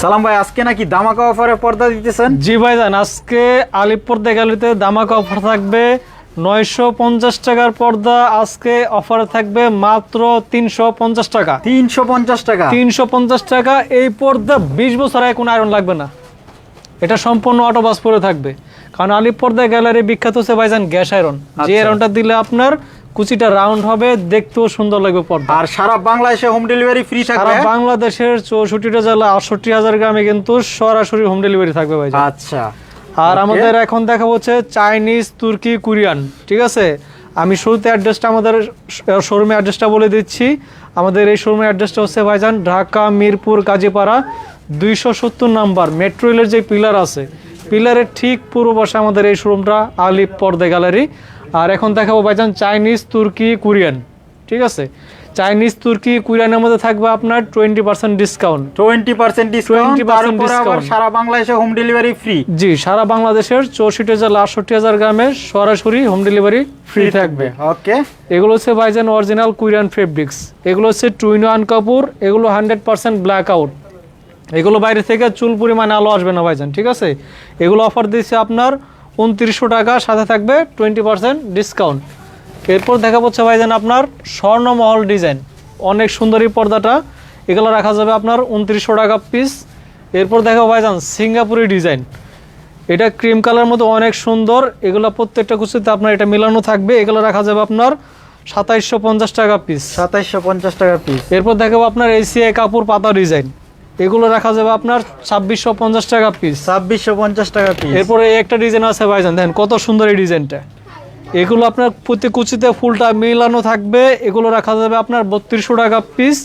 সালাম ভাই আজকে নাকি দামাকা অফারে পর্দা দিতেছেন? জি ভাইজান আজকে আলিপুর দেখালিতে দামাকা অফার থাকবে। নয়শো পঞ্চাশ টাকার পর্দা আজকে অফারে থাকবে মাত্র তিনশো পঞ্চাশ টাকা। তিনশো পঞ্চাশ টাকা? তিনশো পঞ্চাশ টাকা এই পর্দা বিশ বছর আগে কোনো আয়রন লাগবে না। এটা সম্পূর্ণ অটোবাস পরে থাকবে। কারণ আলিপর্দা গ্যালারি বিখ্যাত হচ্ছে ভাইজান গ্যাস আয়রন যে আচ্ছা। আয়রনটা দিলে আপনার কুচিটা রাউন্ড হবে দেখতেও সুন্দর লাগবে পর্দা। আর সারা বাংলাদেশে হোম ডেলিভারি ফ্রি থাকবে সারা থাকবে বাংলাদেশের চৌষট্টিটা জেলা আটষট্টি হাজার গ্রামে কিন্তু সরাসরি হোম ডেলিভারি থাকবে ভাই। আচ্ছা। আর আমাদের এখন দেখা হচ্ছে চাইনিজ তুর্কি কোরিয়ান ঠিক আছে? আমি শুরুতে অ্যাড্রেসটা আমাদের শোরুমের অ্যাড্রেসটা বলে দিচ্ছি। আমাদের এই শোরুমের অ্যাড্রেসটা হচ্ছে ভাইজান ঢাকা মিরপুর কাজীপাড়া দুইশো সত্তর নাম্বার মেট্রো রেলের যে পিলার আছে পিলারের ঠিক পূর্ব পাশে আমাদের এই শোরুমটা আলিপ পর্দা গ্যালারি আর এখন দেখাবো ভাইজান চাইনিজ তুর্কি কোরিয়ান ঠিক আছে? চাইনিজ তুর্কি কোরিয়ানের মধ্যে থাকবে আপনার twenty percent discount twenty percent discount 20% তারপরে আবার discount। সারা বাংলাদেশে হোম ডেলিভারি ফ্রি জি সারা বাংলাদেশের চৌষট্টি হাজার আটষট্টি হাজার গ্রামে সরাসরি হোম ডেলিভারি ফ্রি থাকবে। ওকে এগুলো হচ্ছে ভাইজান অরিজিনাল কুরিয়ান ফেব্রিক্স এগুলো হচ্ছে টুইন ওয়ান কাপড় এগুলো হান্ড্রেড পার্সেন্ট ব্ল্যাক আউট এগুলো বাইরে থেকে চুল পরিমাণে আলো আসবে না ভাইজান ঠিক আছে? এগুলো অফার দিচ্ছে আপনার উনত্রিশশো টাকা সাথে থাকবে টোয়েন্টি পার্সেন্ট ডিসকাউন্ট এরপর দেখা যাচ্ছে ভাইজান আপনার স্বর্ণমহল ডিজাইন অনেক সুন্দরী পর্দাটা। এগুলো রাখা যাবে আপনার উনত্রিশশো টাকা পিস এরপর দেখা ভাইজান সিঙ্গাপুরি ডিজাইন এটা ক্রিম কালার মধ্যে অনেক সুন্দর। এগুলো প্রত্যেকটা কুচিতে আপনার এটা মিলানো থাকবে। এগুলো রাখা যাবে আপনার সাতাইশশো পঞ্চাশ টাকা পিস সাতাইশশো পঞ্চাশ টাকা পিস এরপর দেখাবো আপনার এসিআই কাপড় পাতা ডিজাইন এগুলো রাখা যাবে আপনার ছাব্বিশশো পঞ্চাশ টাকা পিস ছাব্বিশশো পঞ্চাশ টাকা পিস এরপরে একটা ডিজাইন আছে ভাইজান দেখেন কত সুন্দর এই ডিজাইনটা এগুলো আপনার প্রতি কুচিতে ফুলটা মিলানো থাকবে এগুলো রাখা যাবে আপনার বত্রিশশো টাকা পিস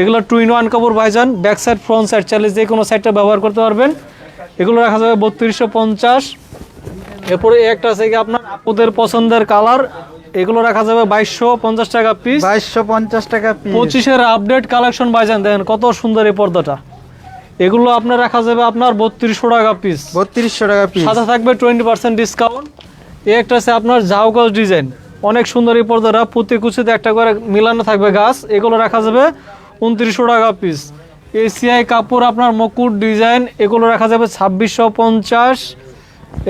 এগুলো টু ইন ওয়ান কাপড় ভাইজান ব্যাক সাইড ফ্রন্ট সাইড চাইলে যে কোনো সাইডটা ব্যবহার করতে পারবেন। এগুলো রাখা যাবে বত্রিশশো পঞ্চাশ। এরপরে একটা আছে কি আপনার আপুদের পছন্দের কালার এগুলো রাখা যাবে বাইশশো পঞ্চাশ টাকা পিস বাইশশো পঞ্চাশ টাকা পিস পঁচিশের আপডেট কালেকশন ভাইজান দেখেন কত সুন্দর এই পর্দাটা। এগুলো আপনার রাখা যাবে আপনার বত্রিশশো টাকা পিস বত্রিশশো টাকা পিস সাথে থাকবে টোয়েন্টি পার্সেন্ট ডিসকাউন্ট এই একটা আছে আপনার জাউগাছ ডিজাইন অনেক সুন্দর এই পর্দাটা প্রতি কুচিতে একটা করে মিলানো থাকবে গাছ। এগুলো রাখা যাবে উনত্রিশশো টাকা পিস এসিআই কাপড় আপনার মকুট ডিজাইন এগুলো রাখা যাবে ছাব্বিশশো পঞ্চাশ।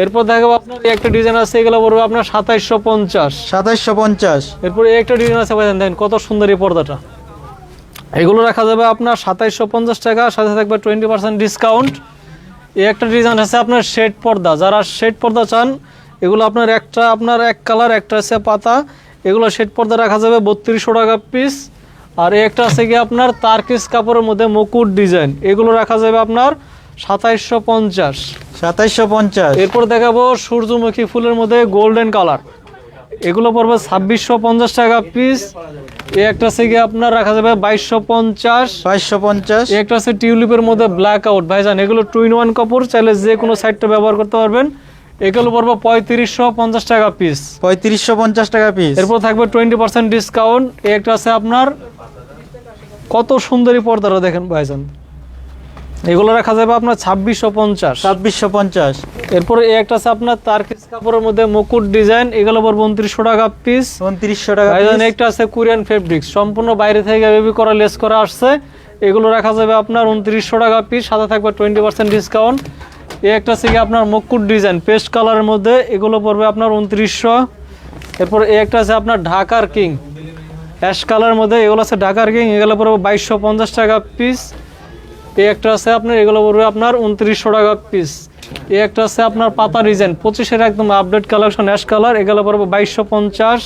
এরপর দেখাবো আপনার একটা ডিজাইন আছে এগুলো পড়বে আপনার সাতাইশশো পঞ্চাশ। সাতাইশশো পঞ্চাশ। এরপর এই একটা ডিজাইন আছে দেখেন কত সুন্দর এই পর্দাটা। এগুলো রাখা যাবে আপনার সাতাইশশো পঞ্চাশ টাকা সাথে থাকবে টোয়েন্টি পার্সেন্ট ডিসকাউন্ট এই একটা ডিজাইন আছে আপনার শেড পর্দা। যারা শেড পর্দা চান এগুলো আপনার একটা আপনার এক কালার একটা আছে পাতা। এগুলো শেড পর্দা রাখা যাবে বত্রিশশো টাকা পিস আর এই একটা আছে কি আপনার তারকিস কাপড়ের মধ্যে মুকুট ডিজাইন এগুলো রাখা যাবে আপনার সাতাইশশো পঞ্চাশ। সাতাইশশো পঞ্চাশ। এরপর দেখাবো সূর্যমুখী ফুলের মধ্যে গোল্ডেন কালার এগুলো পড়বে ছাব্বিশশো পঞ্চাশ টাকা পিস এই একটা আছে আপনার রাখা যাবে বাইশশো পঞ্চাশ। বাইশশো পঞ্চাশ। একটা আছে টিউলিপের মধ্যে ব্ল্যাক আউট ভাইজান এগুলো টু ইন ওয়ান কাপড় চাইলে যে কোনো সাইডটা ব্যবহার করতে পারবেন। এগুলো পড়বে পঁয়ত্রিশশো পঞ্চাশ টাকা পিস পঁয়ত্রিশশো পঞ্চাশ টাকা পিস এরপর থাকবে টোয়েন্টি পার্সেন্ট ডিসকাউন্ট এই একটা আছে আপনার কত সুন্দরী পর্দাটা দেখেন ভাইজান। এগুলো রাখা যাবে আপনার ছাব্বিশশো পঞ্চাশ। ছাব্বিশশো পঞ্চাশ। এরপরে এই একটা আছে আপনার তারকিস কাপড়ের মধ্যে মুকুট ডিজাইন এগুলো পড়বে উনত্রিশশো টাকা পিস উনত্রিশশো টাকা একটা আছে কোরিয়ান ফেব্রিক্স সম্পূর্ণ বাইরে থেকে বেবি করা লেস করা আসছে। এগুলো রাখা যাবে আপনার উনত্রিশশো টাকা পিস সাথে থাকবে টোয়েন্টি পার্সেন্ট ডিসকাউন্ট এই একটা আছে কি আপনার মুকুট ডিজাইন পেস্ট কালারের মধ্যে। এগুলো পড়বে আপনার উনত্রিশশো। এরপর এই একটা আছে আপনার ঢাকার কিং। অ্যাশ কালারের মধ্যে এগুলো আছে ঢাকার কিং। এগুলো পড়বে বাইশশো পঞ্চাশ টাকা পিস এই একটা আছে আপনার, এগুলো পড়বে আপনার উনত্রিশশো টাকা পিস এই একটা আছে আপনার পাতা ডিজাইন পঁচিশের একদম আপডেট কালেকশন অ্যাশ কালার এগুলো পড়বে বাইশশো পঞ্চাশ।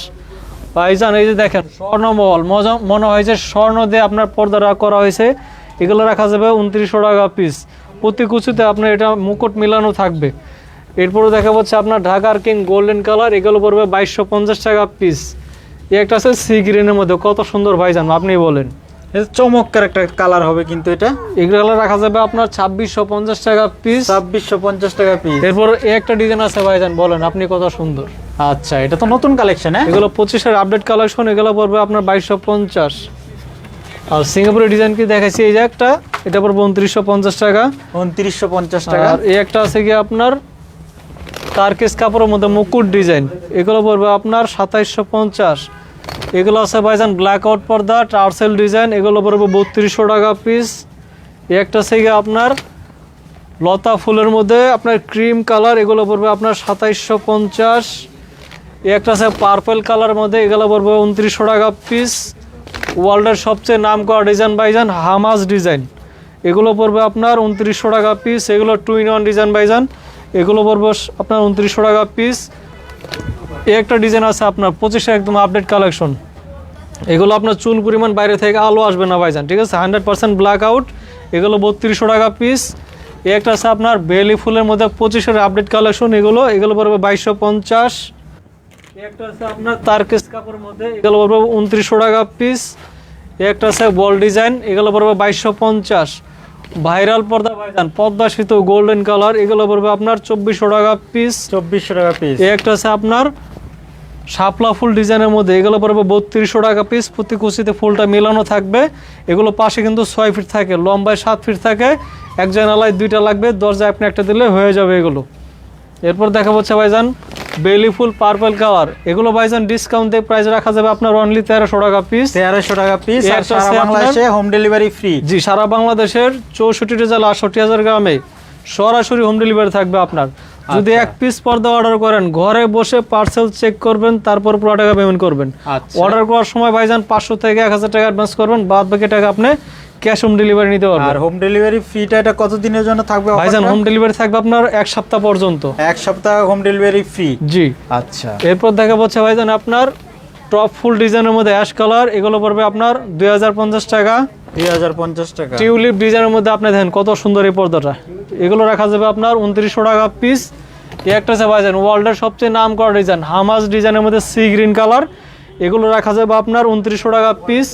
ভাইজান, এই যে দেখেন স্বর্ণমহল মনে হয় যে স্বর্ণ দিয়ে আপনার পর্দা করা হয়েছে। এগুলো রাখা যাবে উনত্রিশশো টাকা পিস প্রতি কুচিতে আপনার এটা মুকুট মিলানো থাকবে। এরপরে দেখা যাচ্ছে আপনার ঢাকার কিং গোল্ডেন কালার এগুলো পড়বে বাইশশো পঞ্চাশ টাকা পিস এই একটা আছে সি গ্রিনের মধ্যে, কত সুন্দর ভাইজান আপনি বলেন। চমৎকার একটা কালার হবে কিন্তু এটা। এগুলো রাখা যাবে আপনার ছাব্বিশশো পঞ্চাশ টাকা পিস ছাব্বিশশো পঞ্চাশ টাকা পিস এরপর এই একটা ডিজাইন আছে ভাইজান বলেন আপনি কত সুন্দর। আচ্ছা এটা তো নতুন কালেকশন হ্যাঁ? এগুলো পঁচিশের আপডেট কালেকশন এগুলো পড়বে আপনার বাইশশো পঞ্চাশ। আর সিঙ্গাপুরের ডিজাইন কি দেখাচ্ছি এই যে একটা এটা পড়বে উনত্রিশশো পঞ্চাশ টাকা। উনত্রিশশো পঞ্চাশ টাকা। আর এই একটা আছে কি আপনার তারকেস কাপড়ের মধ্যে মুকুট ডিজাইন এগুলো পড়বে আপনার সাতাইশশো পঞ্চাশ। এগুলো আছে ভাইজান ব্ল্যাক আউট পর্দা, টার্সেল ডিজাইন, এগুলো পড়বে বত্রিশশো টাকা পিস একটা আছে আপনার লতা ফুলের মধ্যে আপনার ক্রিম কালার এগুলো পড়বে আপনার সাতাইশশো পঞ্চাশ। একটা আছে পার্পল কালার মধ্যে, এগুলো পড়বে উনত্রিশশো টাকা পিস ওয়ার্ল্ডের সবচেয়ে নাম করা ডিজাইন বাইজান হামাজ ডিজাইন এগুলো পড়বে আপনার উনত্রিশশো টাকা পিস এগুলো টু ইন ওয়ান ডিজাইন বাইজান এগুলো পড়বে আপনার উনত্রিশশো টাকা পিস এই একটা ডিজাইন আছে আপনার পঁচিশে একদম আপডেট কালেকশন এগুলো আপনার চুল পরিমাণ বাইরে থেকে আলো আসবে না ভাইজান ঠিক আছে? হান্ড্রেড পার্সেন্ট ব্ল্যাক আউট এগুলো বত্রিশশো টাকা পিস এই একটা আছে আপনার বেলি ফুলের মধ্যে পঁচিশের আপডেট কালেকশন এগুলো এগুলো পড়বে বাইশশো পঞ্চাশ। একটা আছে আপনার তারকেস কাপড়ের মধ্যে এগুলো পড়বে উনত্রিশশো টাকা পিস একটা আছে বল ডিজাইন এগুলো পড়বে বাইশশো পঞ্চাশ। ভাইরাল পর্দা ভাইজান পদ্মা সেতু গোল্ডেন কালার এগুলো পড়বে আপনার চব্বিশশো টাকা পিস চব্বিশশো টাকা পিস এই একটা আছে আপনার শাপলা ফুল ডিজাইনের মধ্যে এগুলো পড়বে বত্রিশশো টাকা পিস প্রতি কুচিতে ফুলটা মেলানো থাকবে। এগুলো পাশে কিন্তু ছয় ফিট থাকে লম্বায় সাত ফিট থাকে এক জানালায় দুইটা লাগবে দরজায় আপনি একটা দিলে হয়ে যাবে এগুলো। এরপর দেখা হচ্ছে ভাইজান বেলি ফুল পার্পল কালার এগুলো ভাইজান ডিসকাউন্ট দিয়ে প্রাইস রাখা যাবে আপনার অনলি তেরোশো টাকা পিস তেরোশো টাকা পিস সারা বাংলাদেশে হোম ডেলিভারি ফ্রি জি সারা বাংলাদেশের চৌষট্টি জেলা আটষট্টি হাজার গ্রামে সরাসরি হোম ডেলিভারি থাকবে আপনার। যদি আচ্ছা। এক পিস পর্দা অর্ডার করেন ঘরে বসে পার্সেল চেক করবেন তারপর পুরো টাকা পেমেন্ট করবেন। আচ্ছা। অর্ডার করার সময় ভাইজান পাঁচশো থেকে এক হাজার টাকা অ্যাডভান্স করবেন বাদ বাকি টাকা আপনি ক্যাশ হোম ডেলিভারি নিতে পারবেন। আর হোম ডেলিভারি ফ্রিটা এটা কতদিনের জন্য থাকবে ভাইজান হোম ডেলিভারি থাকবে আপনার এক সপ্তাহ পর্যন্ত। এক সপ্তাহ হোম ডেলিভারি ফ্রি জি। আচ্ছা। এরপর দেখা যাচ্ছে ভাইজান আপনার টপ ফুল ডিজাইনের মধ্যে অ্যাশ কালার এগুলো পড়বে আপনার দুই হাজার পঞ্চাশ টাকা। দুই হাজার পঞ্চাশ টাকা। টিউলিপ ডিজাইনের মধ্যে আপনি দেখেন কত সুন্দর এই পর্দাটা। এগুলো রাখা যাবে আপনার উনত্রিশশো টাকা পিস একটা আছে ভাইজান ওয়ার্ল্ডের সবচেয়ে নাম করা ডিজাইন হামাজ ডিজাইনের মধ্যে সি গ্রিন কালার এগুলো রাখা যাবে আপনার উনত্রিশশো টাকা পিস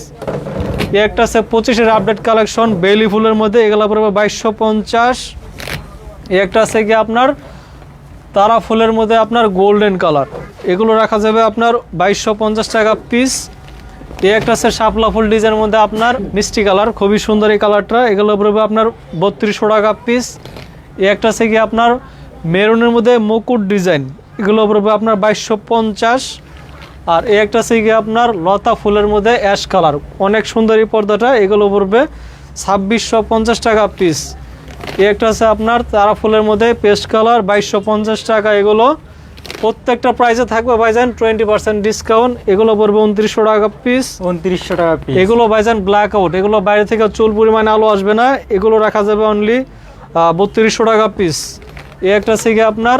একটা আছে পঁচিশের আপডেট কালেকশন বেলি ফুলের মধ্যে, এগুলো পড়বে বাইশশো পঞ্চাশ। একটা আছে কি আপনার তারা ফুলের মধ্যে আপনার গোল্ডেন কালার এগুলো রাখা যাবে আপনার বাইশশো পঞ্চাশ টাকা পিস এই একটা আছে শাপলা ফুল ডিজাইনের মধ্যে আপনার মিষ্টি কালার খুবই সুন্দর এই কালারটা এগুলো পড়বে আপনার বত্রিশশো টাকা পিস এই একটা আছে কি আপনার মেরুনের মধ্যে মুকুট ডিজাইন। এগুলো পড়বে আপনার বাইশশো পঞ্চাশ। আর এই একটা আছে কি আপনার লতা ফুলের মধ্যে অ্যাশ কালার। অনেক সুন্দরী পর্দাটা। এগুলো পড়বে ছাব্বিশশো পঞ্চাশ টাকা পিস এই একটা আছে আপনার তারা ফুলের মধ্যে পেস্ট কালার বাইশশো পঞ্চাশ টাকা এগুলো। প্রত্যেকটা প্রাইসে থাকবে ভাইজান টোয়েন্টি পার্সেন্ট ডিসকাউন্ট এগুলো পড়বে উনত্রিশশো টাকা পিস উনত্রিশশো টাকা পিস এগুলো ভাইজান ব্ল্যাক আউট এগুলো বাইরে থেকে চুল পরিমাণে আলো আসবে না। এগুলো রাখা যাবে অনলি বত্রিশশো টাকা পিস এই একটা গিয়ে আপনার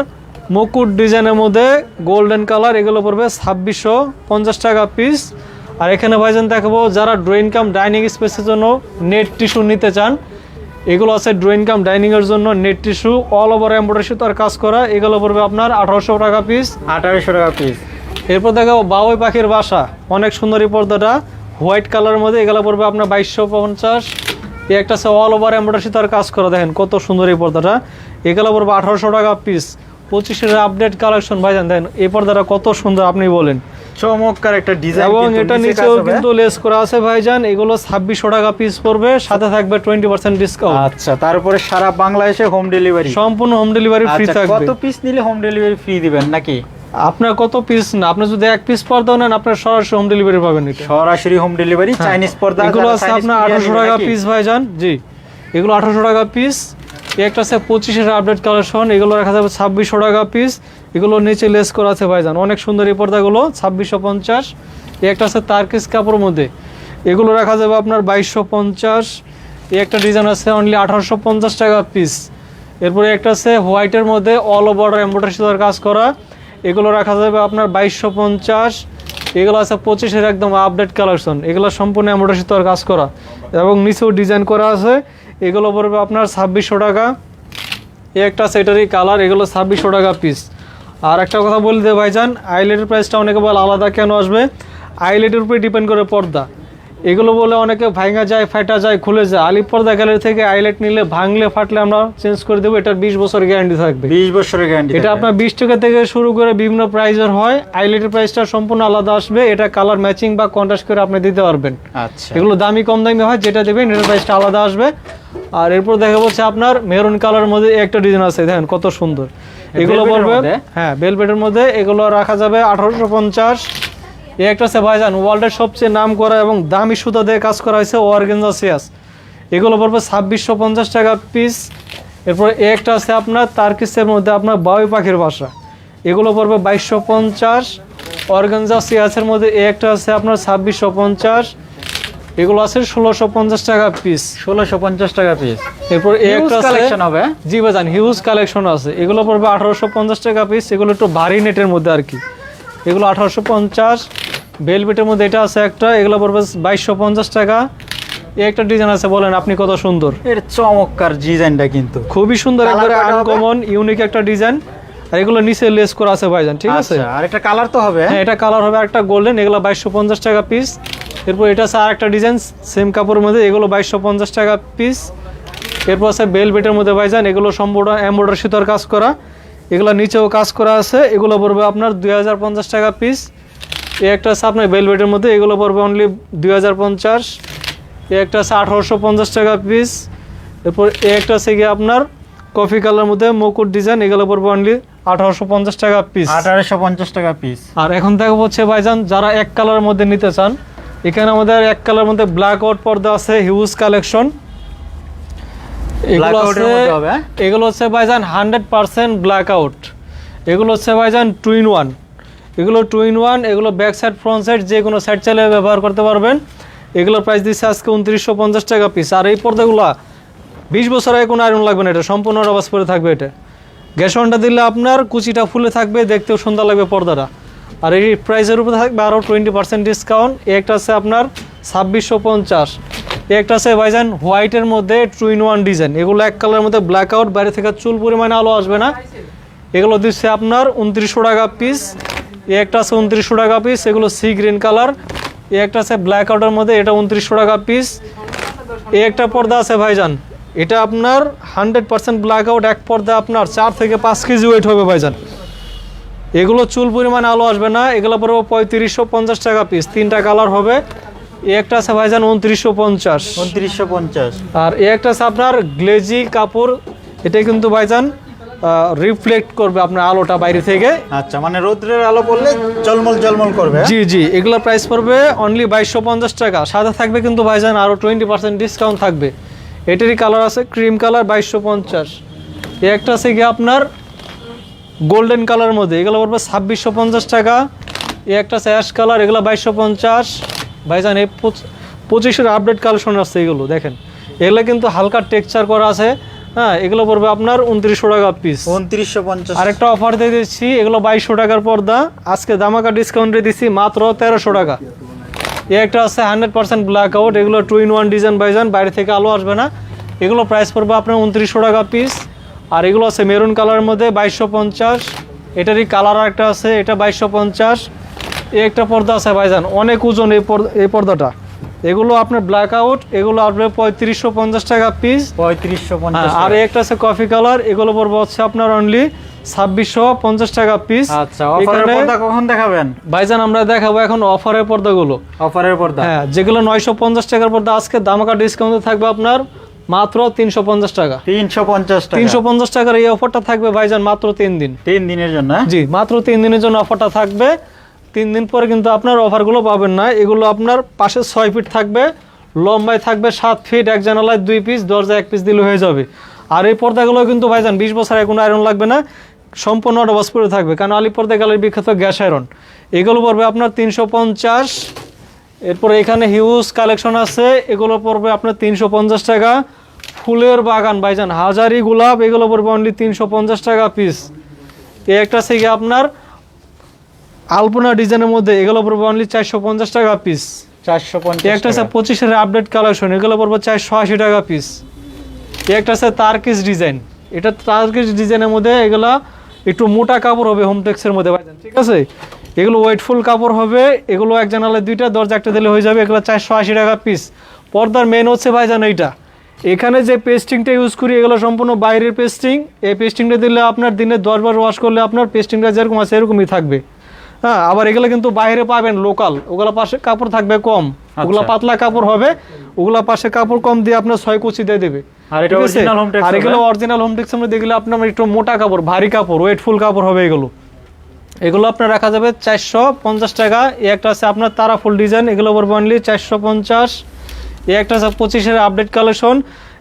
মুকুট ডিজাইনের মধ্যে গোল্ডেন কালার এগুলো পড়বে ছাব্বিশশো পঞ্চাশ টাকা পিস আর এখানে ভাইজান দেখাবো যারা ড্রয়িং কাম ডাইনিং স্পেসের জন্য নেট টিস্যু নিতে চান এগুলো আছে ড্রয়িং কাম ডাইনিং এর জন্য net tissue all over embroidery সুতার কাজ করা এগুলো পড়বে আপনার আঠারোশো টাকা পিস আঠারোশো টাকা পিস এরপর দেখাবো বাবুই পাখির বাসা অনেক সুন্দরী পর্দাটা হোয়াইট কালারের মধ্যে এগুলো পড়বে আপনার বাইশশো পঞ্চাশ। এই একটা আছে অল ওভার এমব্রয়ডারি তার কাজ করা দেখেন কত সুন্দর এই পর্দাটা। এগুলো পড়বে আঠারোশো টাকা পিস পঁচিশের আপডেট কালেকশন ভাইজান দেখেন এই পর্দাটা কত সুন্দর আপনি বলেন। চমৎকার একটা ডিজাইন এবং এটা নিচেও কিন্তু লেস করা আছে ভাইজান। এগুলো ছাব্বিশশো টাকা পিস পড়বে সাথে থাকবে টোয়েন্টি পার্সেন্ট ডিসকাউন্ট আচ্ছা তারপরে সারা বাংলাদেশে হোম ডেলিভারি সম্পূর্ণ হোম ডেলিভারি ফ্রি থাকবে। কত পিস নিলে হোম ডেলিভারি ফ্রি দিবেন নাকি? আপনার কত পিস না আপনি যদি এক পিস পর্দা নেন আপনার সরাসরি হোম ডেলিভারি পাবেন সরাসরি হোম ডেলিভারি চাইনিজ পর্দা। এগুলো আছে আপনার আঠারোশো টাকা? পিস ভাইজান জি। এগুলো আঠারোশো টাকা পিস একটা আছে পঁচিশের আপডেট কালেকশন এগুলো রাখা যাবে ছাব্বিশশো টাকা পিস এগুলো নিচে লেস করা আছে ভাইজান। অনেক সুন্দর এই পর্দাগুলো ছাব্বিশশো পঞ্চাশ। একটা আছে তারকিস কাপড়ের মধ্যে এগুলো রাখা যাবে আপনার বাইশশো পঞ্চাশ। এই একটা ডিজাইন আছে অনলি আঠারোশো পঞ্চাশ টাকা পিস এরপরে একটা আছে হোয়াইটের মধ্যে অল ওভার এম্বোটারি সুতার কাজ করা। এগুলো রাখা যাবে আপনার বাইশশো পঞ্চাশ, এগুলো আছে পঁচিশের একদম আপডেট কালেকশন এগুলো সম্পূর্ণ এমব্রয়ডারি সুতার কাজ করা। এবং নিচেও ডিজাইন করা আছে। এগুলো পড়বে আপনার ছাব্বিশশো টাকা। এই একটা সেটারই কালার এগুলো ছাব্বিশশো টাকা পিস আর একটা কথা বলে দে ভাইজান আইলেটের প্রাইসটা অনেকে বলে আলাদা কেন আসবে? আইলেটের উপরে ডিপেন্ড করে পর্দা। এগুলো বলে অনেকে ভাঙা যায় ফাটা যায় খুলে যায়। আলিপ পর্দা গ্যালারি থেকে আইলেট নিলে ভাঙলে ফাটলে আমরা চেঞ্জ করে দেবো। এটার বিশ বছর গ্যারান্টি থাকবে। বিশ বছরের গ্যারান্টি এটা আপনার বিশ টাকা থেকে শুরু করে বিভিন্ন প্রাইজের হয়। আইলেটের প্রাইসটা সম্পূর্ণ আলাদা আসবে। এটা কালার ম্যাচিং বা কন্ট্রাস্ট করে আপনি দিতে পারবেন। আচ্ছা। এগুলো দামি কম দামি হয় যেটা দেবেন এটার প্রাইসটা আলাদা আসবে। আর এরপর দেখা যাচ্ছে আপনার মেরুন কালার মধ্যে একটা ডিজাইন আছে দেখেন কত সুন্দর। এগুলো বলবে? হ্যাঁ বেলভেটের মধ্যে এগুলো রাখা যাবে আঠারোশো পঞ্চাশ। এই একটা আছে ভাইজান ওয়ার্ল্ডের সবচেয়ে নাম করা এবং দামি সুতা দিয়ে কাজ করা হয়েছে ওয়ার্গেনজা সিয়াস। এগুলো পড়বে ছাব্বিশশো পঞ্চাশ টাকা পিস এরপর এ একটা আছে আপনার তারকিসের মধ্যে আপনার বাবুই পাখির বাসা। এগুলো পড়বে বাইশশো পঞ্চাশ। অর্গানজা সিয়াসের মধ্যে এ একটা আছে আপনার ছাব্বিশশো পঞ্চাশ। এগুলো আছে ষোলোশো পঞ্চাশ টাকা পিস ষোলোশো পঞ্চাশ টাকা পিস এরপর একটা আছে কালেকশন হবে। জি বাজান হিউজ কালেকশন আছে। এগুলো পড়বে আঠারোশো পঞ্চাশ টাকা পিস এগুলো একটু ভারী নেটের মধ্যে আর কি। এগুলো আঠারোশো পঞ্চাশ। বেলবেটের মধ্যে এটা আছে একটা এগুলো পড়বে বাইশশো পঞ্চাশ টাকা। একটা ডিজাইন আছে বলেন আপনি কত সুন্দর। এর চমৎকার ডিজাইনটা কিন্তু। খুবই সুন্দর একবারে আনকমন ইউনিক একটা ডিজাইন। আর এগুলো নিচে লেস করা আছে ভাইজান ঠিক আছে? আচ্ছা আর একটা কালার তো হবে হ্যাঁ এটা কালার হবে একটা গোল্ডেন এগুলো বাইশশো পঞ্চাশ টাকা পিস এরপর এটা আছে আর একটা ডিজাইন সেম কাপড়ের মধ্যে এগুলো বাইশশো পঞ্চাশ টাকা পিস এরপর আছে বেল বেটের মধ্যে ভাইজান এগুলো সম্পূর্ণ এমব্রয়ডারি সুতোর কাজ করা। এগুলো নিচেও কাজ করা আছে এগুলো পড়বে আপনার দুই হাজার পঞ্চাশ টাকা পিস এ একটা আছে আপনার বেলভেটের মধ্যে এগুলো পড়বে অনলি দুই হাজার পঞ্চাশ। এই একটা আছে আঠারোশো পঞ্চাশ টাকা পিস এরপর এ একটা আছে গিয়ে আপনার কফি কালার মধ্যে মুকুট ডিজাইন এগুলো পড়বে অনলি আঠারোশো পঞ্চাশ টাকা পিস আঠারোশো পঞ্চাশ টাকা পিস আর এখন দেখো হচ্ছে ভাইজান যারা এক কালারের মধ্যে নিতে চান এখানে আমাদের এক কালার মধ্যে ব্ল্যাক আউট পর্দা আছে হিউজ কালেকশন এগুলো হবে? এগুলো হচ্ছে ভাইজান হান্ড্রেড পার্সেন্ট ব্ল্যাক আউট এগুলো হচ্ছে ভাইজান টু ইন ওয়ান এগুলো টু ইন ওয়ান এগুলো ব্যাক সাইড ফ্রন্ট সাইড যে কোনো সাইড চাইলে ব্যবহার করতে পারবেন। এগুলোর প্রাইস দিচ্ছে আজকে উনত্রিশশো পঞ্চাশ টাকা পিস আর এই পর্দাগুলো বিশ বছর আগে কোনো আয়রন লাগবে না এটা সম্পূর্ণ রবাস পরে থাকবে এটা। গ্যাস অনটা দিলে আপনার কুচিটা ফুলে থাকবে দেখতেও সুন্দর লাগবে পর্দাটা। আর এই প্রাইসের উপরে থাকবে আরও টোয়েন্টি পার্সেন্ট ডিসকাউন্ট একটা আছে আপনার ছাব্বিশশো পঞ্চাশ। একটা আছে ভাইজান, হোয়াইটের মধ্যে টু ইন ওয়ান ডিজাইন এগুলো এক কালারের মধ্যে ব্ল্যাক আউট বাইরে থেকে চুল পরিমাণে আলো আসবে না। এগুলো দিচ্ছে আপনার উনত্রিশশো টাকা পিস এ একটা আছে উনত্রিশশো টাকা পিস এগুলো সি গ্রিন কালার এ একটা আছে ব্ল্যাক আউটের মধ্যে, এটা উনত্রিশশো টাকা পিস এ একটা পর্দা আছে ভাইজান, এটা আপনার হান্ড্রেড পার্সেন্ট ব্ল্যাক আউট এক পর্দা আপনার চার থেকে পাঁচ কেজি ওয়েট হবে ভাইজান। এগুলো চুল পরিমাণ আলো আসবে না, এগুলো পড়বে পঁয়ত্রিশশো পঞ্চাশ টাকা পিস তিনটা কালার হবে। একটা আছে ভাইজান উনত্রিশশো পঞ্চাশ। উনত্রিশশো পঞ্চাশ। আর এ একটা আছে আপনার গ্লেজি কাপড়। এটা কিন্তু ভাইজান রিফ্লেক্ট করবে আপনার আলোটা বাইরে থেকে। আচ্ছা মানে রৌদ্রের আলো পড়লে জলমল জলমল করবে হ্যাঁ? জি জি এগুলোর প্রাইস পড়বে অনলি বাইশশো পঞ্চাশ টাকা। সাদা থাকবে কিন্তু ভাইজান আরও টোয়েন্টি পার্সেন্ট ডিসকাউন্ট থাকবে। এটারই কালার আছে ক্রিম কালার বাইশশো পঞ্চাশ। এ একটা আছে গিয়ে আপনার গোল্ডেন কালার মধ্যে। এগুলো পড়বে ছাব্বিশশো পঞ্চাশ টাকা। এ একটা আছে অ্যাশ কালার এগুলো বাইশশো পঞ্চাশ। ভাইজান এই পঁচ- পঁচিশের আপডেট কালেকশন আসছে এগুলো দেখেন। এগুলো কিন্তু হালকা টেক্সচার করা আছে হ্যাঁ এগুলো পড়বে আপনার উনত্রিশশো টাকা পিস উনত্রিশশো পঞ্চাশ। আরেকটা অফার দিয়ে দিচ্ছি এগুলো বাইশশো টাকার পর্দা আজকে দামাকা ডিসকাউন্টে দিচ্ছি মাত্র তেরোশো টাকা। এ একটা আছে হান্ড্রেড পার্সেন্ট ব্ল্যাক আউট এগুলো টু ইন ওয়ান ডিজাইন বাইজান বাইরে থেকে আলো আসবে না। এগুলো প্রাইস পড়বে আপনার উনত্রিশশো টাকা পিস আর এগুলো আছে মেরুন কালারের মধ্যে বাইশশো পঞ্চাশ। এটারই কালার একটা আছে এটা বাইশশো পঞ্চাশ। একটা পর্দা আছে ভাইজান অনেক ওজন এই এই পর্দাটা। এগুলো আপনার ব্ল্যাক আউট এগুলো আসবে পঁয়ত্রিশশো পঞ্চাশ টাকা পিস পঁয়ত্রিশশো হ্যাঁ, পঞ্চাশ আর একটা আছে কফি কালার এগুলো পড়বে হচ্ছে আপনার অনলি ছাব্বিশশো পঞ্চাশ টাকা পিস আচ্ছা অফারের পর্দা কখন দেখাবেন? ভাইজান আমরা দেখাবো এখন অফারের পর্দাগুলো। অফারের পর্দা? হ্যাঁ যেগুলো নয়শো পঞ্চাশ টাকার পর্দা আজকে দামাকা ডিসকাউন্টে থাকবে আপনার মাত্র তিনশো পঞ্চাশ টাকা। তিনশো পঞ্চাশ তিনশো পঞ্চাশ টাকার এই অফারটা থাকবে ভাইজান মাত্র তিন দিন। তিন দিনের জন্য হ্যাঁ? জি মাত্র তিন দিনের জন্য অফারটা থাকবে। তিন দিন পরে কিন্তু আপনার অফারগুলো পাবেন না। এগুলো আপনার পাশে ছয় ফিট থাকবে, লম্বায় থাকবে সাত ফিট এক জানালায় দুই পিস দরজা এক পিস দিলে হয়ে যাবে। আর এই পর্দাগুলো কিন্তু ভাইজান বিশ বছর কোনো আয়রন লাগবে না, সম্পূর্ণ অডবাস করে থাকবে। কারণ আলি পর্দা গালের বিখ্যাত গ্যাস আয়রন এগুলো পড়বে আপনার তিনশো পঞ্চাশ, এরপরে এখানে হিউজ কালেকশন আছে। এগুলো পড়বে আপনার তিনশো পঞ্চাশ টাকা। ফুলের বাগান ভাইজান, হাজারি গোলাপ, এগুলো পড়বে অনলি তিনশো পঞ্চাশ টাকা পিস একটা থেকে আপনার আলপনা ডিজাইনের মধ্যে এগুলো পড়বে অনলি চারশো পঞ্চাশ টাকা পিস চারশো পঞ্চাশ একটা আছে পঁচিশের আপডেট কালেকশন এগুলো পড়বে চারশো আশি টাকা পিস এই একটা আছে তারকিস ডিজাইন এটা তারকিস ডিজাইনের মধ্যে এগুলা একটু মোটা কাপড় হবে হোমটেক্সের মধ্যে ভাইজান, ঠিক আছে? এগুলো ওয়েটফুল কাপড় হবে এগুলো এক জানালে দুইটা দরজা একটা দিলে হয়ে যাবে এগুলো চারশো আশি টাকা পিস পর্দার মেন হচ্ছে ভাইজান এইটা। এখানে যে পেস্টিংটা ইউজ করি এগুলো সম্পূর্ণ বাইরের পেস্টিং এই পেস্টিংটা দিলে আপনার দিনে দশবার ওয়াশ করলে আপনার পেস্টিংটা যেরকম আছে এরকমই থাকবে। হ্যাঁ আবার এগুলো কিন্তু বাইরে পাবেন লোকাল ওগুলো পাশে কাপড় থাকবে কম। ওগুলো আচ্ছা। পাতলা কাপড় হবে ওগুলা পাশে কাপড় কম দিয়ে আপনার ছয় কুচি দিয়ে দেবে। আর এটা এগুলো অরিজিনাল হোম টেক্সের মধ্যে এগুলো আপনার একটু মোটা কাপড় ভারী কাপড় ওয়েটফুল কাপড় হবে এগুলো। এগুলো আপনার রাখা যাবে চারশো পঞ্চাশ টাকা। এই একটা আছে আপনার তারা ফুল ডিজাইন এগুলো পড়বে অনলি চারশো পঞ্চাশ। এই একটা আছে পঁচিশের আপডেট কালেকশন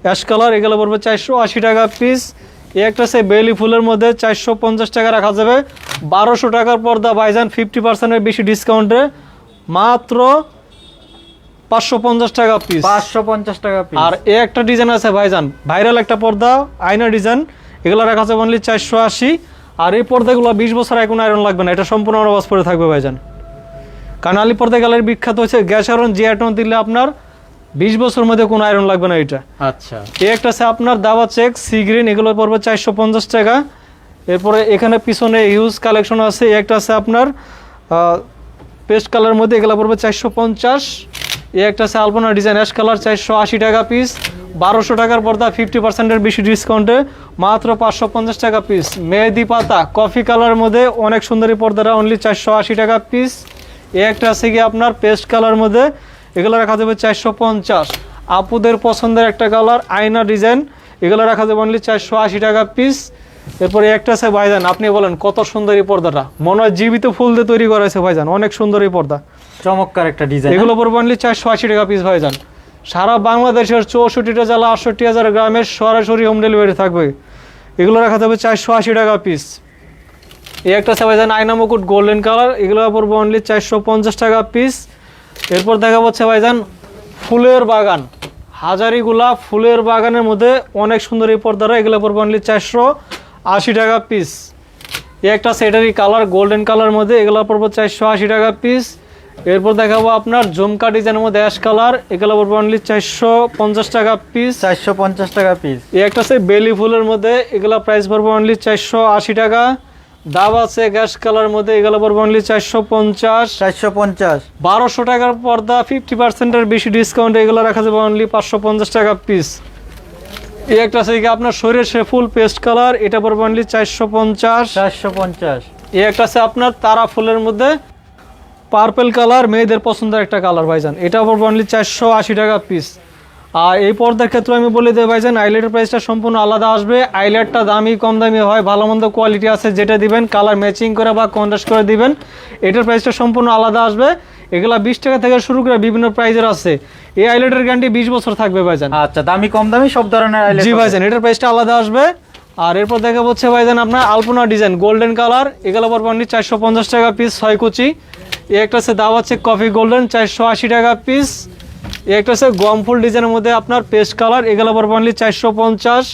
অ্যাশ কালার এগুলো পড়বে চারশো আশি টাকা পিস একটা আছে বেলি ফুলের মধ্যে চারশো পঞ্চাশ টাকা রাখা যাবে। বারোশো টাকার পর্দা বাইজান ফিফটি পার্সেন্টের বেশি ডিসকাউন্টে মাত্র পাঁচশো পঞ্চাশ টাকা পিস পাঁচশো পঞ্চাশ টাকা পিস আর এ একটা ডিজাইন আছে ভাইজান ভাইরাল একটা পর্দা আয়না ডিজাইন এগুলো রাখা আছে অনলি চারশো আশি। আর এই পর্দাগুলো বিশ বছর এখন আয়রন লাগবে না এটা সম্পূর্ণ আওয়াজ পরে থাকবে ভাইজান। কারণ আলি পর্দা গ্যালারি বিখ্যাত হচ্ছে গ্যাস আয়রন যে আয়রন দিলে আপনার বিশ বছর মধ্যে কোনো আয়রন লাগবে না এটা। আচ্ছা। এ একটা আছে আপনার দাবা চেক সি গ্রিন এগুলো পড়বে চারশো পঞ্চাশ টাকা। এরপরে এখানে পিছনে হিউজ কালেকশন আছে একটা আছে আপনার পেস্ট কালারের মধ্যে, এগুলো পড়বে চারশো পঞ্চাশ। এ একটা আছে আলপনা ডিজাইন অ্যাশ কালার চারশো আশি টাকা পিস বারোশো টাকার পর্দা ফিফটি পার্সেন্টের বেশি ডিসকাউন্টে মাত্র পাঁচশো পঞ্চাশ টাকা পিস মেহেদি পাতা কফি কালার মধ্যে অনেক সুন্দরী পর্দাটা অনলি চারশো আশি টাকা পিস এ একটা আছে কি আপনার পেস্ট কালার মধ্যে, এগুলো রাখা যাবে চারশো পঞ্চাশ। আপুদের পছন্দের একটা কালার আয়না ডিজাইন এগুলো রাখা যাবে অনলি চারশো আশি টাকা পিস এরপরে একটা আছে ভাইজান আপনি বলেন কত সুন্দর এই পর্দাটা। মনে হয় জীবিত ফুল দিয়ে তৈরি করা হয়েছে ভাইজান অনেক সুন্দর এই পর্দা। চমৎকার একটা ডিজাইন এগুলো পড়বে অনলি চারশো আশি টাকা পিস ভাইজান। সারা বাংলাদেশের চৌষট্টিটা জেলা আটষট্টি হাজার গ্রামের সরাসরি হোম ডেলিভারি থাকবে। এগুলো রাখা যাবে চারশো আশি টাকা পিস এই একটা আছে ভাইজান আয়না মুকুট গোল্ডেন কালার এগুলো পড়বে অনলি চারশো পঞ্চাশ টাকা পিস এরপর দেখা যাচ্ছে ভাইজান ফুলের বাগান। হাজারিগুলা ফুলের বাগানের মধ্যে অনেক সুন্দর এই পর্দারা এগুলো পড়বে অনলি চারশো আশি টাকা পিস এই একটা সেটারি কালার গোল্ডেন কালার মধ্যে এগুলো পড়ব চারশো আশি টাকা পিস এরপর দেখাবো আপনার জমকা ডিজাইনের মধ্যে অ্যাশ কালার এগুলো পড়ব অনলি চারশো পঞ্চাশ টাকা পিস চারশো পঞ্চাশ টাকা পিস এই একটা আছে বেলি ফুলের মধ্যে এগুলো প্রাইস পড়ব অনলি চারশো আশি টাকা। দাব আছে গ্যাস কালার মধ্যে এগুলো পড়ব অনলি চারশো পঞ্চাশ। চারশো পঞ্চাশ। বারোশো টাকার পর্দা ফিফটি পার্সেন্টের বেশি ডিসকাউন্ট এগুলো রাখা যাবে অনলি পাঁচশো পঞ্চাশ টাকা পিস এই একটা আছে কি আপনার সরিষে ফুল পেস্ট কালার এটা পড়বে অনলি চারশো পঞ্চাশ। চারশো পঞ্চাশ। এই একটা আছে আপনার তারা ফুলের মধ্যে পার্পেল কালার মেয়েদের পছন্দের একটা কালার ভাইজান। এটা পড়বে অনলি চারশো আশি টাকা পিস আর এই পর্দার ক্ষেত্রে আমি বলে দিই ভাইজান আইলেটের প্রাইসটা সম্পূর্ণ আলাদা আসবে। আইলেটটা দামি কম দামি হয় ভালো মন্দ কোয়ালিটি আছে যেটা দিবেন কালার ম্যাচিং করে বা কন্ট্রাস্ট করে দিবেন এটার প্রাইসটা সম্পূর্ণ আলাদা আসবে। এগুলা বিশ টাকা থেকে শুরু করে বিভিন্ন প্রাইজের আছে। এই আইলেটের গ্যারান্টি বিশ বছর থাকবে ভাইজান। আচ্ছা দামি কম দামি সব ধরনের জি ভাইজান এটার প্রাইসটা আলাদা আসবে। আর এরপর দেখা হচ্ছে ভাইজান আপনার আলপনা ডিজাইন গোল্ডেন কালার এগুলো পড়বে অনলি চারশো পঞ্চাশ টাকা পিস ছয় কুচি। এ একটা আছে দাওয়া হচ্ছে কফি গোল্ডেন চারশো আশি টাকা পিস এ একটা আছে গম ফুল ডিজাইনের মধ্যে আপনার পেস্ট কালার এগুলো পড়বে অনলি চারশো পঞ্চাশ।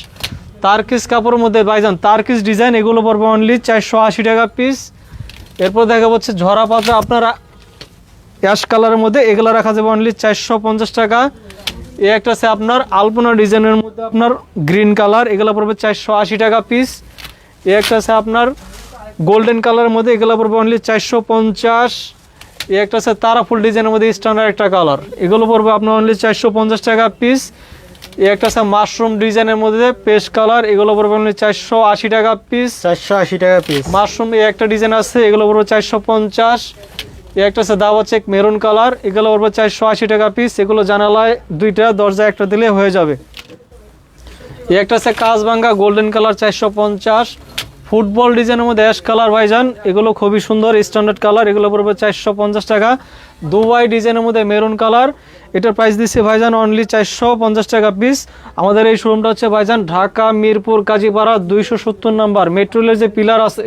তারকিস কাপড়ের মধ্যে ভাইজান তারকিস ডিজাইন এগুলো পড়বে অনলি চারশো আশি টাকা পিস এরপর দেখা হচ্ছে ঝরা পাতা আপনার অ্যাশ কালারের মধ্যে এগুলো রাখা যাবে অনলি চারশো পঞ্চাশ টাকা। এ একটা আছে আপনার আলপনা ডিজাইনের মধ্যে আপনার গ্রিন কালার এগুলো পড়বে চারশো আশি টাকা পিস এ একটা আছে আপনার গোল্ডেন কালারের মধ্যে এগুলো পড়বে অনলি চারশো পঞ্চাশ। এ একটা আছে তারা ফুল ডিজাইনের মধ্যে স্ট্যান্ডার্ড একটা কালার এগুলো পড়বে আপনার অনলি চারশো পঞ্চাশ টাকা পিস এ একটা আছে মাশরুম ডিজাইনের মধ্যে পেস্ট কালার এগুলো পড়বে অনলি চারশো আশি টাকা পিস চারশো আশি টাকা পিস মাশরুম এ একটা ডিজাইন আছে এগুলো পড়বে চারশো পঞ্চাশ। একটা আছে দাওয়া চেক মেরুন কালার এগুলো পড়বে চারশো আশি টাকা পিস এগুলো জানালায় দুইটা দরজা একটা দিলে হয়ে যাবে। একটা আছে কাজবাঙ্গা গোল্ডেন কালার চারশো পঞ্চাশ। ফুটবল ডিজাইনের মধ্যে অ্যাশ কালার ভাইজান, এগুলো খুবই সুন্দর স্ট্যান্ডার্ড কালার এগুলো পড়বে চারশো পঞ্চাশ টাকা। দুবাই ডিজাইনের মধ্যে মেরুন কালার এটার প্রাইস দিচ্ছে ভাইজান অনলি চারশো পঞ্চাশ টাকা পিস আমাদের এই শোরুমটা হচ্ছে ভাইজান ঢাকা, মিরপুর, কাজীপাড়া, দুইশো সত্তর নাম্বার। মেট্রোলের যে পিলার আছে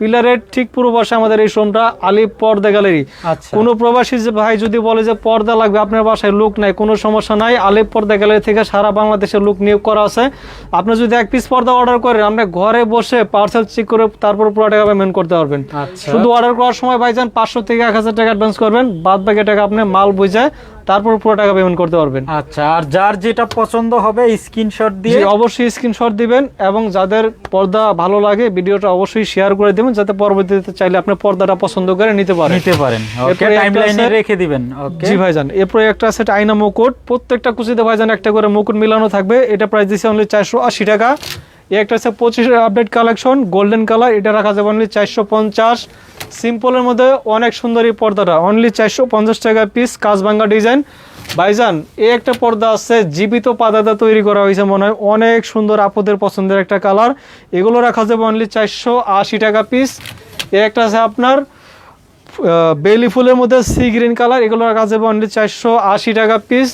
পিলারের ঠিক পূর্ব পাশে আমাদের এই শোরুমটা আলিপ পর্দা গ্যালারি। আচ্ছা। কোনো প্রবাসী যে ভাই যদি বলে যে পর্দা লাগবে আপনার বাসায় লুক নাই কোনো সমস্যা নাই আলেপ পর্দা গ্যালারি থেকে সারা বাংলাদেশের লুক নিয়োগ করা আছে। আপনি যদি এক পিস পর্দা অর্ডার করেন আপনি ঘরে বসে পার্সেল চেক করে তারপর পুরো টাকা পেমেন্ট করতে পারবেন। আচ্ছা। শুধু অর্ডার করার সময় ভাই ভাইজান পাঁচশো থেকে এক হাজার টাকা অ্যাডভান্স করবেন বাদ বাকি টাকা আপনি মাল বুঝে তারপর পুরো টাকা পেমেন্ট করতে পারবেন। আচ্ছা আর যার যেটা পছন্দ হবে স্ক্রিনশট দিয়ে অবশ্যই স্ক্রিনশট দিবেন এবং যাদের পর্দা ভালো লাগে ভিডিওটা অবশ্যই শেয়ার করে দিবেন যাতে পরবর্তীতে চাইলে আপনি পর্দাটা পছন্দ করে নিতে পারেন। নিতে পারেন। ওকে টাইমলাইনে রেখে দিবেন। ওকে জি ভাইজান এরপরে একটা সেট আয়না মুকুট। প্রত্যেকটা কুচিতে ভাইজান একটা করে মুকুট মিলানো থাকবে। এটা প্রাইস দিচ্ছে অনলি চারশো আশি টাকা। এই একটা হচ্ছে পঁচিশের আপডেট কালেকশন গোল্ডেন কালার এটা রাখা যাবে অনলি চারশো পঞ্চাশ। সিম্পলের মধ্যে অনেক সুন্দর এই পর্দাটা অনলি চারশো পঞ্চাশ টাকা পিস কাজবাঙ্গা ডিজাইন ভাইজান, এই একটা পর্দা আছে, জীবিত পাতাটা তৈরি করা হয়েছে মনে হয়, অনেক সুন্দর আপদের পছন্দের একটা কালার এগুলো রাখা যাবে অনলি চারশো আশি টাকা পিস এই একটা আছে আপনার বেলি ফুলের মধ্যে সি গ্রিন কালার এগুলো রাখা যাবে অনলি চারশো আশি টাকা piece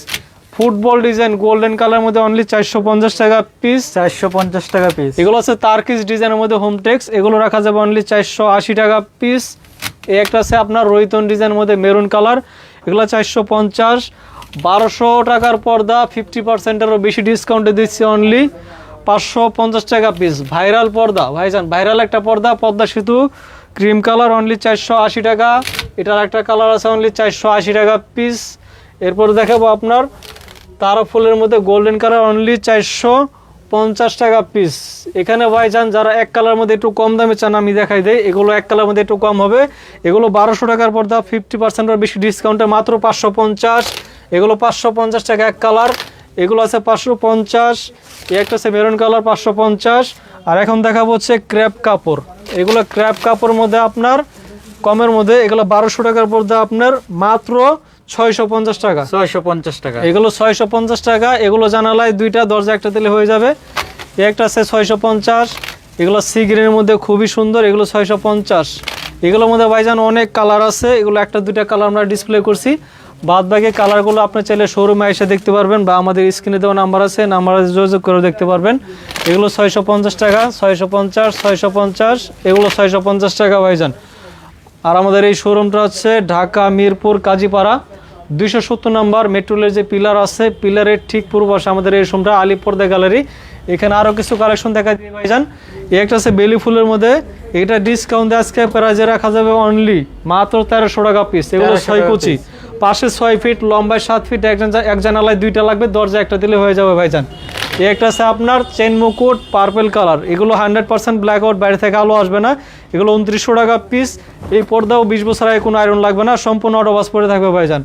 football design golden colour মধ্যে অনলি চারশো পঞ্চাশ টাকা পিস চারশো পঞ্চাশ টাকা পিস এগুলো আছে তার্কিস ডিজাইনের মধ্যে হোমটেক্স এগুলো রাখা যাবে অনলি চারশো আশি টাকা পিস এই একটা আছে আপনার রোহিতন ডিজাইনের মধ্যে মেরুন কালার এগুলো চারশো পঞ্চাশ। বারোশো টাকার পর্দা ফিফটি পার্সেন্টেরও বেশি ডিসকাউন্টে দিচ্ছি অনলি পাঁচশো পঞ্চাশ টাকা পিস ভাইরাল পর্দা। ভাইজান ভাইরাল একটা পর্দা পর্দা সেতু। ক্রিম কালার অনলি চারশো আশি টাকা। এটার একটা কালার আছে অনলি চারশো আশি টাকা পিস এরপর দেখাবো আপনার তারা ফুলের মধ্যে গোল্ডেন কালার অনলি চারশো পঞ্চাশ টাকা পিস এখানে ভাইজান যারা এক কালার মধ্যে একটু কম দামে চান, আমি দেখাই দেয় এগুলো এক কালার মধ্যে একটু কম হবে। এগুলো বারোশো টাকার পর্দা ফিফটি পার্সেন্টের বেশি ডিসকাউন্টে মাত্র পাঁচশো পঞ্চাশ। এগুলো পাঁচশো পঞ্চাশ টাকা এক কালার এগুলো আছে পাঁচশো পঞ্চাশ। একটা আছে মেরুন কালার পাঁচশো পঞ্চাশ। আর এখন দেখাবো হচ্ছে ক্র্যাপ কাপড়। এগুলো ক্র্যাপ কাপড়ের মধ্যে আপনার, কমের মধ্যে এগুলো বারোশো টাকার পর্দা আপনার, মাত্র ছয়শো পঞ্চাশ টাকা। ছয়শো পঞ্চাশ টাকা। এগুলো ছয়শো পঞ্চাশ টাকা এগুলো জানালায় দুইটা দরজা একটা দিলে হয়ে যাবে। একটা আছে ছয়শো পঞ্চাশ এগুলো সি গ্রিনের মধ্যে খুবই সুন্দর এগুলো ছয়শো পঞ্চাশ। এগুলোর মধ্যে ভাইজান অনেক কালার আছে এগুলো একটা দুইটা কালার আমরা ডিসপ্লে করছি। বাদ বাকি কালারগুলো আপনি চাইলে শোরুমে এসে দেখতে পারবেন বা আমাদের স্ক্রিনে দেওয়া নাম্বার আছে নাম্বারে যোগাযোগ করে দেখতে পারবেন। এগুলো ছয়শো পঞ্চাশ টাকা ছয়শো পঞ্চাশ ছয়শো পঞ্চাশ এগুলো ছয়শো পঞ্চাশ টাকা ভাইজান। আর আমাদের এই শোরুমটা হচ্ছে ঢাকা মিরপুর কাজীপাড়া। দুইশো সত্তর নম্বর মেট্রোলের যে পিলার আছে পিলারের ঠিক পূর্ব পাশে আমাদের এই শোরুমটা আলিপর্দা গ্যালারি এখানে আরও কিছু কালেকশন দেখা দিয়ে ভাইজান। একটা আছে বেলি ফুলের মধ্যে। এটা ডিসকাউন্ট আজকে প্রাইজে রাখা যাবে অনলি মাত্র তেরোশো টাকা পিস এগুলো ছয় কুচি। পাশে ছয় ফিট লম্বায় সাত ফিট একজন এক জানালায় দুইটা লাগবে দরজা একটা দিলে হয়ে যাবে ভাইজান। এই একটা আছে আপনার চেন মুকুট পার্পেল কালার এগুলো হান্ড্রেড পার্সেন্ট ব্ল্যাক আউট বাইরে থেকে আলো আসবে না। এগুলো উনত্রিশশো টাকা পিস এই পর্দাও বিশ বছর আগে কোনো আয়রন লাগবে না, সম্পূর্ণ অটোবাস পরে থাকবে ভাইজান।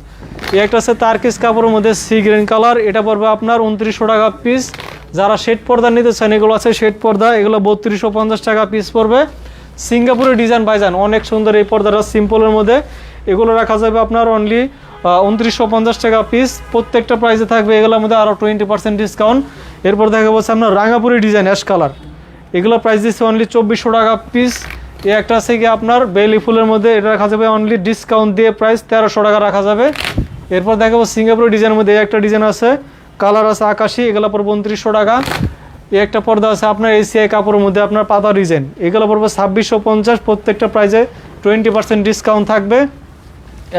এই একটা আছে তারকিস কাপড়ের মধ্যে সি গ্রিন কালার এটা পড়বে আপনার উনত্রিশশো টাকা পিস যারা শেড পর্দা নিতে চান, এগুলো আছে শেড পর্দা, এগুলো বত্রিশশো পঞ্চাশ টাকা পিস পড়বে। সিঙ্গাপুরের ডিজাইন ভাইজান, অনেক সুন্দর এই পর্দাটা সিম্পলের মধ্যে। এগুলো রাখা যাবে আপনার অনলি উনত্রিশশো পঞ্চাশ টাকা পিস প্রত্যেকটা প্রাইসে থাকবে, এগুলোর মধ্যে আরও টোয়েন্টি পার্সেন্ট ডিসকাউন্ট এরপর দেখা বলছে আপনার রাঙাপুরি ডিজাইন অ্যাশ কালার এগুলো প্রাইস দিচ্ছে অনলি চব্বিশশো টাকা পিস এই একটা আছে কি আপনার বেলি ফুলের মধ্যে, এটা রাখা যাবে অনলি ডিসকাউন্ট দিয়ে প্রাইস তেরোশো টাকা রাখা যাবে। এরপর দেখাবো সিঙ্গাপুরের ডিজাইনের মধ্যে একটা ডিজাইন আছে কালার আছে আকাশি, এগুলো পড়বে উনত্রিশশো টাকা। এই একটা পর্দা আছে আপনার এসিআই কাপড়ের মধ্যে, আপনার পাতা ডিজাইন এগুলো পড়বে ছাব্বিশশো পঞ্চাশ, প্রত্যেকটা প্রাইজে টোয়েন্টি পার্সেন্ট ডিসকাউন্ট থাকবে।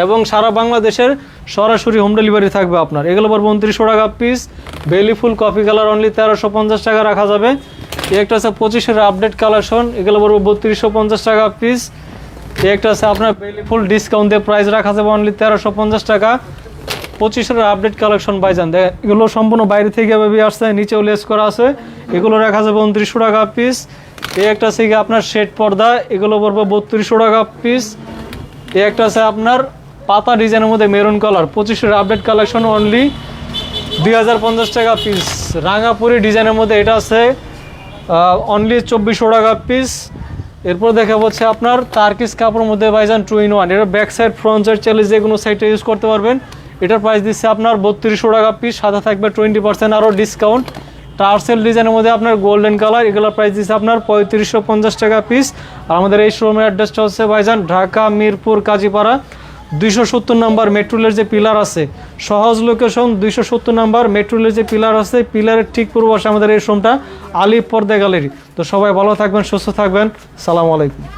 এবং সারা বাংলাদেশের সরাসরি হোম ডেলিভারি থাকবে আপনার। এগুলো পড়বে উনত্রিশশো টাকা পিস বেলি ফুল কফি কালার অনলি তেরোশো পঞ্চাশ টাকা রাখা যাবে। একটা আছে পঁচিশের আপডেট কালেকশন এগুলো পড়বে বত্রিশশো পঞ্চাশ টাকা পিস একটা আছে আপনার বেলি ফুল ডিসকাউন্ট দিয়ে প্রাইস রাখা যাবে অনলি তেরোশো পঞ্চাশ টাকা। পঁচিশের আপডেট কালেকশন বাইজান দেখ, এগুলো সম্পূর্ণ বাইরে থেকে ভেবে আসছে, নিচেও লেস করা আছে। এগুলো রাখা যাবে উনত্রিশশো টাকা পিস এই একটা আছে আপনার শেড পর্দা, এগুলো পড়বে বত্রিশশো টাকা পিস এই একটা আছে আপনার পাতা ডিজাইনের মধ্যে মেরুন কালার পঁচিশের আপডেট কালেকশন অনলি দুই হাজার পঞ্চাশ টাকা পিস রাঙাপুরি ডিজাইনের মধ্যে এটা আছে অনলি চব্বিশশো টাকা পিস এরপর দেখা হচ্ছে আপনার তার্কিস কাপড়ের মধ্যে ভাইজান টু ইন ওয়ান এটা ব্যাক সাইড ফ্রন্ট সাইড চাইলে যে কোনো সাইডটা ইউজ করতে পারবেন। এটার প্রাইস দিচ্ছে আপনার বত্রিশশো টাকা পিস সাদা থাকবে টোয়েন্টি পার্সেন্ট আরও ডিসকাউন্ট টার্সেল ডিজাইনের মধ্যে আপনার গোল্ডেন কালার এগুলোর প্রাইস দিচ্ছে আপনার পঁয়ত্রিশশো পঞ্চাশ টাকা পিস আর আমাদের এই শোরুমের অ্যাড্রেসটা হচ্ছে ভাইজান ঢাকা, মিরপুর, কাজীপাড়া। দুইশো সত্তর নাম্বার মেট্রোলের যে পিলার আছে, সহজ লোকেশন দুইশো সত্তর নাম্বার মেট্রোলের যে পিলার আছে, পিলারের ঠিক পূর্ব আমাদের এই সোমটা আলিপ পর্দা গ্যালারি। তো সবাই ভালো থাকবেন, সুস্থ থাকবেন। সালাম আলাইকুম।